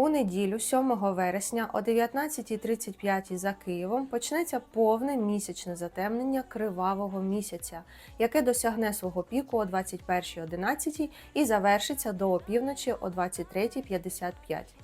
У неділю, 7 вересня о 19.35 за Києвом почнеться повне місячне затемнення кривавого місяця, яке досягне свого піку о 21.11 і завершиться до опівночі о 23.55.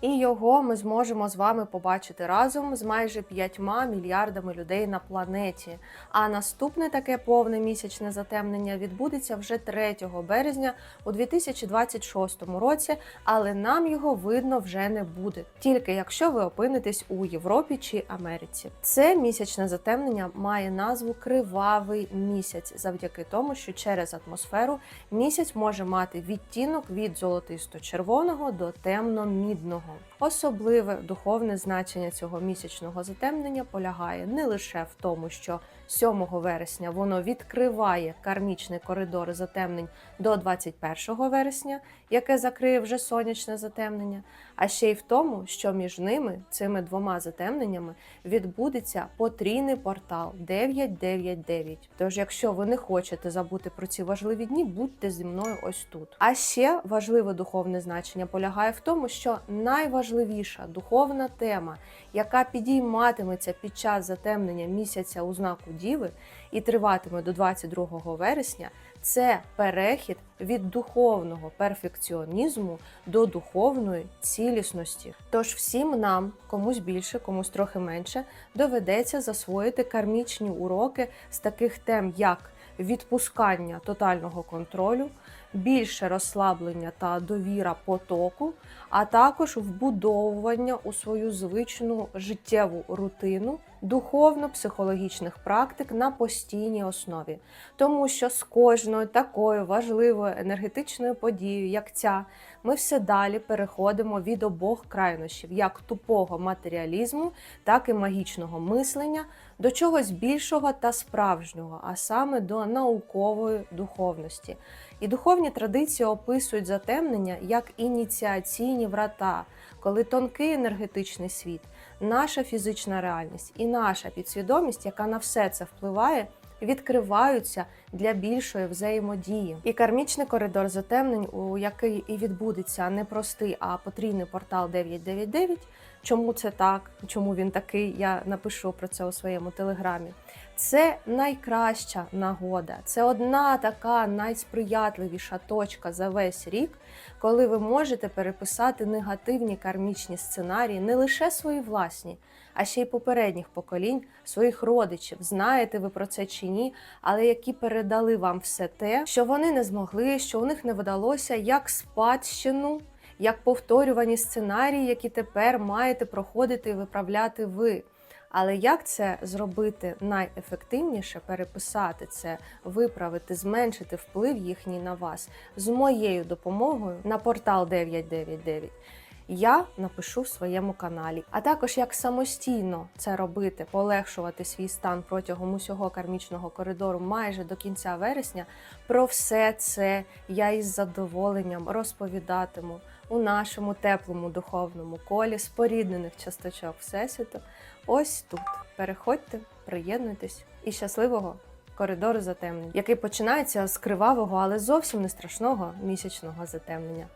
І його ми зможемо з вами побачити разом з майже 5 мільярдами людей на планеті. А наступне таке повне місячне затемнення відбудеться вже 3 березня у 2026 році, але нам його видно вже не буде, тільки якщо ви опинитесь у Європі чи Америці. Це місячне затемнення має назву Кривавий місяць, завдяки тому, що через атмосферу місяць може мати відтінок від золотисто-червоного до темно-мідного. Особливе духовне значення цього місячного затемнення полягає не лише в тому, що 7 вересня воно відкриває кармічний коридор затемнень до 21 вересня, яке закриє вже сонячне затемнення, а ще й в тому, що між ними, цими двома затемненнями, відбудеться потрійний портал 999. Тож, якщо ви не хочете забути про ці важливі дні, будьте зі мною ось тут. А ще важливе духовне значення полягає в тому, що найважливіша духовна тема, яка підійматиметься під час затемнення місяця у знаку Діви і триватиме до 22 вересня, це перехід від духовного перфекціонізму до духовної цілісності. Тож всім нам, комусь більше, комусь трохи менше, доведеться засвоїти кармічні уроки з таких тем, як відпускання тотального контролю, більше розслаблення та довіра потоку, а також вбудовування у свою звичну життєву рутину духовно-психологічних практик на постійній основі. Тому що з кожною такою важливою енергетичною подією, як ця, ми все далі переходимо від обох крайнощів, як тупого матеріалізму, так і магічного мислення, до чогось більшого та справжнього, а саме до наукової духовності. І духовні традиції описують затемнення як ініціаційні врата, коли тонкий енергетичний світ, наша фізична реальність і наша підсвідомість, яка на все це впливає, відкриваються для більшої взаємодії. І кармічний коридор затемнень, у який і відбудеться не простий, а потрійний портал 999. Чому це так? Чому він такий? Я напишу про це у своєму телеграмі. Це найкраща нагода. Це одна така найсприятливіша точка за весь рік, коли ви можете переписати негативні кармічні сценарії, не лише свої власні, а ще й попередніх поколінь, своїх родичів. Знаєте ви про це чи ні, але які передали вам все те, що вони не змогли, що у них не вдалося, як спадщину. Як повторювані сценарії, які тепер маєте проходити і виправляти ви. Але як це зробити найефективніше, переписати це, виправити, зменшити вплив їхній на вас з моєю допомогою на портал 999, я напишу в своєму каналі. А також як самостійно це робити, полегшувати свій стан протягом усього кармічного коридору майже до кінця вересня. Про все це я із задоволенням розповідатиму у нашому теплому духовному колі споріднених часточок Всесвіту. Ось тут. Переходьте, приєднуйтесь і щасливого коридору затемнень, який починається з кривавого, але зовсім не страшного місячного затемнення.